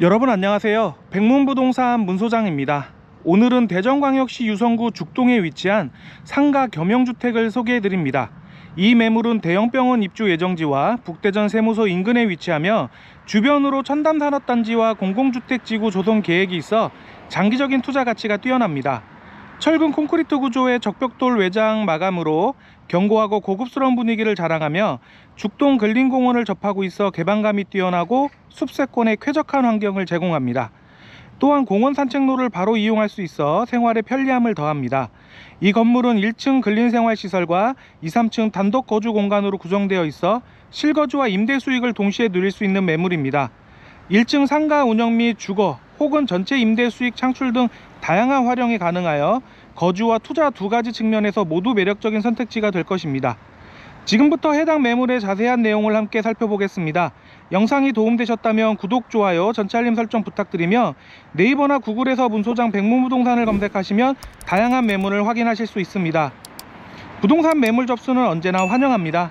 여러분 안녕하세요. 백문부동산 문소장입니다. 오늘은 대전광역시 유성구 죽동에 위치한 상가 겸용주택을 소개해 드립니다. 이 매물은 대형병원 입주 예정지와 북대전 세무소 인근에 위치하며 주변으로 첨단산업단지와 공공주택지구 조성 계획이 있어 장기적인 투자 가치가 뛰어납니다. 철근 콘크리트 구조의 적벽돌 외장 마감으로 견고하고 고급스러운 분위기를 자랑하며 죽동 근린공원을 접하고 있어 개방감이 뛰어나고 숲세권에 쾌적한 환경을 제공합니다. 또한 공원 산책로를 바로 이용할 수 있어 생활에 편리함을 더합니다. 이 건물은 1층 근린생활시설과 2, 3층 단독 거주 공간으로 구성되어 있어 실거주와 임대 수익을 동시에 누릴 수 있는 매물입니다. 1층 상가 운영 및 주거 혹은 전체 임대 수익 창출 등 다양한 활용이 가능하여 거주와 투자 두 가지 측면에서 모두 매력적인 선택지가 될 것입니다. 지금부터 해당 매물의 자세한 내용을 함께 살펴보겠습니다. 영상이 도움되셨다면 구독, 좋아요, 전체 알림 설정 부탁드리며 네이버나 구글에서 문소장 백문부동산을 검색하시면 다양한 매물을 확인하실 수 있습니다. 부동산 매물 접수는 언제나 환영합니다.